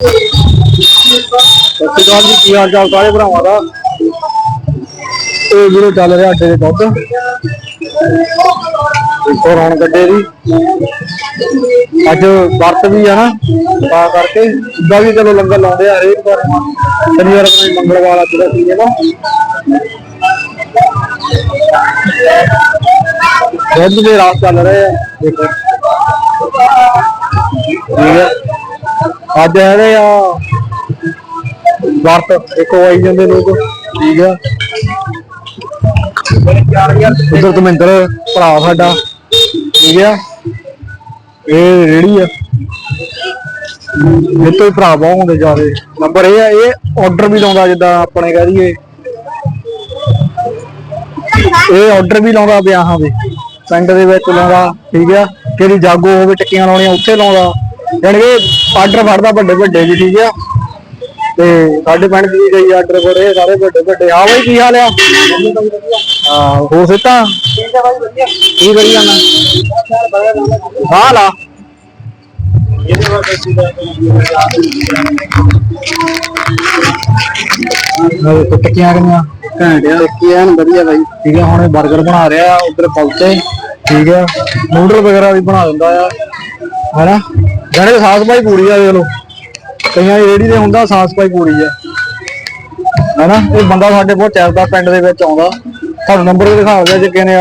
ਸਤਿ ਸ਼੍ਰੀ ਅਕਾਲ ਜੀ, ਕੀ ਹਾਲ ਚਾਲ ਸਾਰੇ ਭਰਾਵਾਂ ਦਾ? ਇਹ ਵੀਡੀਓ ਚੱਲ ਰਿਹਾ ਅੱਡੇ ਦੇ ਦੁੱਧ। ਇੱਕੋ ਰੌਣ ਗੱਡੇ ਦੀ। ਅੱਜ ਵਰਤ ਵੀ ਆ ਨਾ ਤਾਂ ਕਰਕੇ। ਇਦਾਂ ਵੀ ਚਲੋ ਲੰਗਰ ਲਾਉਂਦੇ ਆ ਹਰੇਕ ਵਾਰ। ਸ਼ਨੀਵਾਰ ਕੋਈ ਮੰਗਲਵਾਰ ਅੱਜ ਦਾ ਸੀ ਨਾ ਦੁੱਧ ਦੇ ਰਾਸ ਚੱਲ ਰਹੇ ਆ। ਦੇਖੋ। ਠੀਕ ਹੈ ਅੱਜ ਹੈਗੇ ਆ। ਵਰਤ ਦੇਖੋ ਆਈ ਜਾਂਦੇ ਲੋਕ। ਠੀਕ ਆ। ਉਧਰ ਧਰਮਿੰਦਰ ਭਰਾ ਸਾਡਾ। ਠੀਕ ਆ। ਇਹ ਰੇੜੀ ਆ। ਇਹ ਤੋਂ ਹੀ ਭਰਾ ਬਹੁਤ ਹੁੰਦੇ ਜਾਦੇ ਨੰਬਰ ਇਹ ਆ, ਇਹ ਆਰਡਰ ਵੀ ਲਾਉਂਦਾ ਜਿੱਦਾਂ ਆਪਣੇ ਕਹਿ ਦਈਏ। ਇਹ ਆਰਡਰ ਵੀ ਲਾਉਂਦਾ ਵਿਆਹਾਂ ਦੇ ਪਿੰਡ ਦੇ ਵਿੱਚ ਲਾਉਂਦਾ, ਠੀਕ ਆ। ਕਿਹੜੀ ਜਾਗੋ ਹੋਵੇ, ਟੱਕੀਆਂ ਲਾਉਣੀਆਂ, ਉੱਥੇ ਲਾਉਂਦਾ। ਯਾਨੀ ਕਿ ਆਰਡਰ ਫੜਦਾ ਵੱਡੇ ਵੱਡੇ ਜੀ ਠੀਕ ਆ? ਤੇ ਸਾਡੇ ਪਿੰਡ ਦੀ ਗਈ ਆਰਡਰ ਫੜੇ ਸਾਰੇ ਵੱਡੇ ਵੱਡੇ। ਆ ਬਈ ਕੀ ਹਾਲ ਆ? ਹਾਂ ਹੋ ਸਿੱਤਾ ਕੀ ਕਰੀ ਜਾਣਾ? ਹਾਲ ਆ? ਉਹ ਟੱਕੀਆਂ ਕਿੰਨੀਆਂ ਘੈਂਟ ਆ ਟੱਕੀਆਂ ਵਧੀਆ ਬਾਈ। ਠੀਕ ਆ ਹੁਣ 버ਗਰ ਬਣਾ ਰਿਹਾ ਉਧਰ ਪੌਤੇ ਠੀਕ ਆ ਨੂਡਲ ਵਗੈਰਾ ਵੀ ਬਣਾ ਦਿੰਦਾ ਆ। ਹੈਨਾ? ਜਾਣੇ ਸਾਸ ਭਾਈ ਪੂਰੀ ਆ ਦੇਖ ਲਓ। ਕਈਆਂ ਦੀ ਰੇੜੀ ਤੇ ਹੁੰਦਾ ਸਾਸ ਭਾਈ ਪੂਰੀ ਆ। ਹੈਨਾ? ਇਹ ਬੰਦਾ ਸਾਡੇ ਬਹੁਤ ਚੱਲਦਾ ਪਿੰਡ ਦੇ ਵਿੱਚ ਆਉਂਦਾ। ਤੁਹਾਨੂੰ ਨੰਬਰ ਵੀ ਦਿਖਾ ਦਿਆ ਜੇ ਕਿਸੇ ਨੇ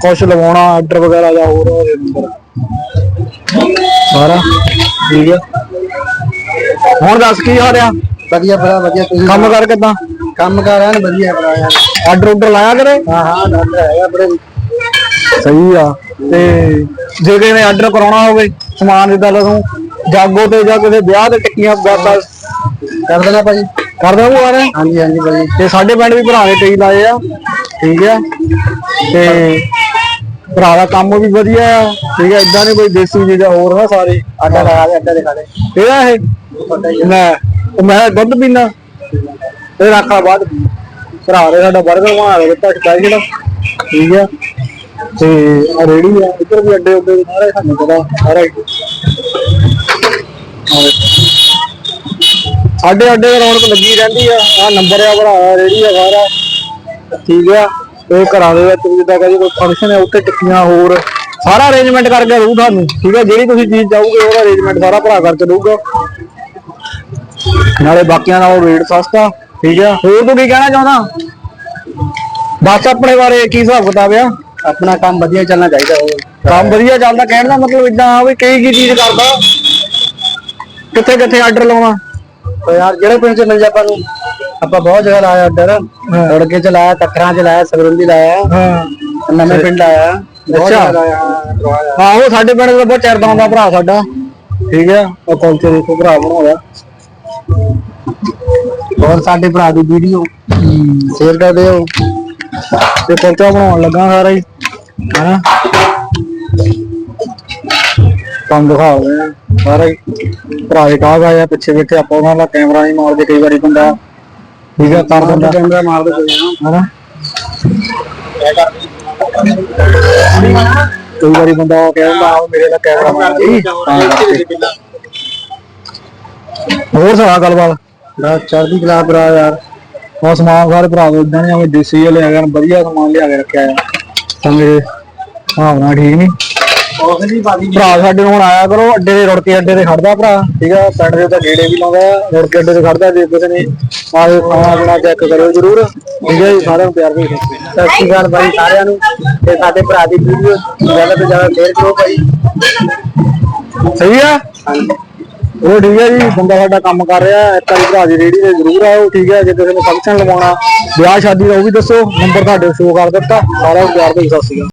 ਕੁਝ ਲਵਾਉਣਾ ਆਰਡਰ ਵਗੈਰਾ ਜਾਂ ਹੋਰ ਨੰਬਰ ਸਾਰਾ? ਠੀਕ ਆ। ਹੁਣ ਦੱਸ ਕੀ ਹਾਲ ਆ? ਵਧੀਆ ਬੜਾ ਵਧੀਆ। ਤੁਸੀਂ ਕੰਮ ਕਰ ਕਿਦਾਂ? ਕੰਮ ਕਰ ਰਹੇ ਨੇ ਵਧੀਆ ਬੜਾ ਯਾਰ। ਆਰਡਰ ਉਡਰ ਲਾਇਆ ਕਰੇ ਹਾਂ ਹਾਂ ਡਾਕਟਰ ਹੈਗਾ ਬੜੇ ਸਹੀ ਆ। ਤੇ ਜੇ ਕਿਸੇ ਨੇ ਆਰਡਰ ਕਰਾਉਣਾ ਹੋਵੇ ਸਮਾਨ ਜਿੱਦਾਂ ਲਸੂ ਜਾਗੋ ਤੇ ਜਾਂ ਕਿਸੇ ਵਿਆਹ ਤੇ ਟਿੱਕੀਆਂ ਬਾਤਾਂ ਕਰ ਦੇਣਾ ਭਾਜੀ। ਕਰ ਦੋ ਉਹ ਹਾਂਜੀ ਹਾਂਜੀ ਭਾਜੀ। ਤੇ ਸਾਡੇ ਪਿੰਡ ਵੀ ਭਰਾ ਨੇ ਕਈ ਲਾਏ ਆ। ਠੀਕ ਆ। ਤੇ ਭਰਾ ਦਾ ਕੰਮ ਵੀ ਵਧੀਆ ਆ। ਠੀਕ ਆ ਇਦਾਂ ਨਹੀਂ ਕੋਈ ਦੇਸੀ ਚੀਜ਼ਾਂ ਹੋਰ ਨਾ ਸਾਰੇ। ਆਟਾ ਲਗਾ ਦੇ ਆਟਾ ਦਿਖਾ ਦੇ। ਇਹ ਮੈਂ ਉਹ ਮੈਂ ਦੁੱਧ ਪੀਣਾ ਇਹ ਰੱਖਾ ਬਾਅਦ। ਭਰਾ ਨੇ ਸਾਡਾ 버ਗਰ ਬਣਾ ਕੇ ਦਿੱਤਾ ਸਪੈਸ਼ਲ ਠੀਕ ਆ। ਤੇ ਆ ਰੇੜੀ ਆ, ਇੱਧਰ ਵੀ ਅੱਡੇ ਉੱਡੇ ਸਾਰੇ ਸਾਨੂੰ ਪਤਾ, ਸਾਰਾ ਹੀ। ਆਹ ਸਾਡੇ ਅੱਡੇ ਤੇ ਰੌਣਕ ਲੱਗੀ ਰਹਿੰਦੀ ਆ ਆ ਨੰਬਰ ਆ ਭਰਾ ਰੇੜੀ ਆ ਸਾਰਾ। ਠੀਕ ਆ, ਇਹ ਘਰਾਂ ਦੇ ਵਿੱਚ ਜਿੱਦਾਂ ਕਹੇ ਕੋਈ ਫੰਕਸ਼ਨ ਹੈ ਉੱਥੇ ਟਿੱਕੀਆਂ ਹੋਰ, ਸਾਰਾ ਅਰੇਂਜਮੈਂਟ ਕਰਕੇ ਦਊ ਤੁਹਾਨੂੰ। ਠੀਕ ਹੈ ਜਿਹੜੀ ਤੁਸੀਂ ਚੀਜ਼ ਚਾਹੋਗੇ, ਉਹਦਾ ਅਰੇਂਜਮੈਂਟ ਸਾਰਾ ਭਰਾ ਕਰਕੇ ਦਊਗਾ। ਨਾਲੇ ਬਾਕੀਆਂ ਨਾਲੋਂ ਰੇਟ ਸਸਤਾ, ਠੀਕ ਆ। ਹੋਰ ਤੂੰ ਕੀ ਕਹਿਣਾ ਚਾਹੁੰਦਾ? ਬਸ ਆਪਣੇ ਬਾਰੇ ਕੀ ਹਿਸਾਬ ਕਿਤਾਬ ਆ? ਆਪਣਾ ਕੰਮ ਵਧੀਆ ਚੱਲਣਾ ਚਾਹੀਦਾ ਹੋਰ ਕੰਮ ਵਧੀਆ ਚੱਲਦਾ ਕਹਿਣ ਦਾ ਮਤਲਬ ਇਦਾਂ ਆ ਵੀ ਕਈ ਕੀ ਚੀਜ਼ ਕਰਦਾ। ਕਿੱਥੇ ਕਿੱਥੇ ਆਰਡਰ ਲਾਉਣਾ। ਤੇ ਯਾਰ ਜਿਹੜੇ ਪਿੰਡ ਚ ਮਿਲ ਜਾ ਆਪਾਂ ਨੂੰ ਆਪਾਂ ਬਹੁਤ ਜਗ੍ਹਾ ਲਾਇਆ ਆਰਡਰ ਰੜਕੇ ਚ ਲਾਇਆ ਤਖਰਾਂ ਚ ਲਾਇਆ ਸਗਰੁੰਦੀ ਲਾਇਆ। ਹਾਂ। ਨਵੇਂ ਪਿੰਡ ਲਾਇਆ ਬਹੁਤ ਅੱਛਾ। ਜਗ੍ਹਾ ਲਾਇਆ ਹਾਂ। ਆਹੋ ਸਾਡੇ ਪਿੰਡ ਦਾ ਬਹੁਤ ਚਿਰ ਆਉਂਦਾ ਭਰਾ ਸਾਡਾ। ਠੀਕ ਆ। ਉਹ ਕੌਲਚੇ ਦੇਖੋ ਭਰਾ ਬਣਾਉਂਦਾ ਹੋਰ ਸਾਡੇ ਭਰਾ ਦੀ ਵੀਡੀਓ ਸ਼ੇਅਰ ਕਰ ਦਿਓ। ਤੇ ਬਣਾਉਣ ਲੱਗਾ ਸਾਰਾ ਹੀ। ਹਨਾ? ਤੁਹਾਨੂੰ ਦਿਖਾਉਂਦੇ ਆ ਸਾਰਾ ਹੀ ਭਰਾ ਦੇ ਕਾਗ ਆਇਆ ਪਿੱਛੇ ਬੈਠੇ ਆਪਾਂ ਉਹਨਾਂ ਦਾ ਕੈਮਰਾ ਨਹੀਂ ਮਾਰਦੇ ਕਈ ਵਾਰੀ ਬੰਦਾ ਠੀਕ ਆ ਕਰ ਦਿੰਦਾ। ਕੈਮਰਾ ਮਾਰ ਦੇ ਕੋਈ ਨਾ ਹਨਾ? ਕਈ ਵਾਰੀ ਬੰਦਾ ਕਹਿੰਦਾ ਆ ਮੇਰੇ ਦਾ ਕੈਮਰਾ ਮਾਰ ਦੇ ਤਾਂ ਕਰਕੇ। ਹੋਰ ਸੁਣਾ ਗੱਲਬਾਤ? ਬੜਾ ਚੜ੍ਹਦੀ ਕਲਾ ਭਰਾ ਯਾਰ। ਉਹ ਸਮਾਨ ਸਾਰੇ ਭਰਾ ਦੋ ਇਦਾਂ ਨਹੀਂ ਆਵੇਂ ਦੇਸੀ ਜਿਹਾ ਲਿਆ ਗਿਆ ਵਧੀਆ ਸਮਾਨ ਲਿਆ ਕੇ ਰੱਖਿਆ ਹੈ ਤਾਂ ਮੇਰੇ ਭਾਵਨਾ ਠੀਕ ਨਹੀਂ ਉਹ ਨਹੀਂ ਬਾਦੀ ਭਰਾ ਸਾਡੇ ਨੂੰ ਹੁਣ ਆਇਆ ਕਰੋ ਅੱਡੇ ਦੇ ਰੁੜ ਕੇ ਅੱਡੇ ਤੇ ਖੜਦਾ ਭਰਾ ਠੀਕ ਆ? ਪਿੰਡ ਦੇ ਤਾਂ ਗੇੜੇ ਵੀ ਲਾਉਂਦਾ ਆ ਰੁੜ ਕੇ ਅੱਡੇ ਤੇ ਖੜਦਾ ਜੇ ਕਿਸੇ ਨੇ ਆਏ ਖਾਣਾ ਆਪਣਾ ਚੈੱਕ ਕਰਿਓ ਜਰੂਰ। ਠੀਕ ਹੈ ਜੀ ਸਾਰਿਆਂ ਨੂੰ ਪਿਆਰ ਭੇਜ ਸਕਦੇ ਸਤਿ ਸ਼੍ਰੀ ਅਕਾਲ ਭਾਈ ਸਾਰਿਆਂ ਨੂੰ। ਤੇ ਸਾਡੇ ਭਰਾ ਦੀ ਵੀਡੀਓ ਜ਼ਿਆਦਾ ਤੋਂ ਜ਼ਿਆਦਾ ਸ਼ੇਅਰ ਕਰੋ ਭਾਈ। ਸਹੀ ਆ? ਉਹ ਠੀਕ ਹੈ ਜੀ, ਬੰਦਾ ਸਾਡਾ ਕੰਮ ਕਰ ਰਿਹਾ ਇੱਕ ਵਾਰੀ ਭਰਾ ਦੀ ਰੇੜੀ ਤੇ ਜ਼ਰੂਰ ਆਓ, ਠੀਕ ਹੈ, ਜੇ ਕਿਸੇ ਨੂੰ ਫੰਕਸ਼ਨ ਲਵਾਉਣਾ, ਵਿਆਹ ਸ਼ਾਦੀ ਦਾ ਉਹ ਵੀ ਦੱਸੋ ਨੰਬਰ ਤੁਹਾਡੇ ਸ਼ੋਅ ਕਰ ਦਿੱਤਾ, ਸਾਰਾ ਨੂੰ ਪਿਆਰ ਭੇਜ ਸਤਿ ਸ਼੍ਰੀ ਅਕਾਲ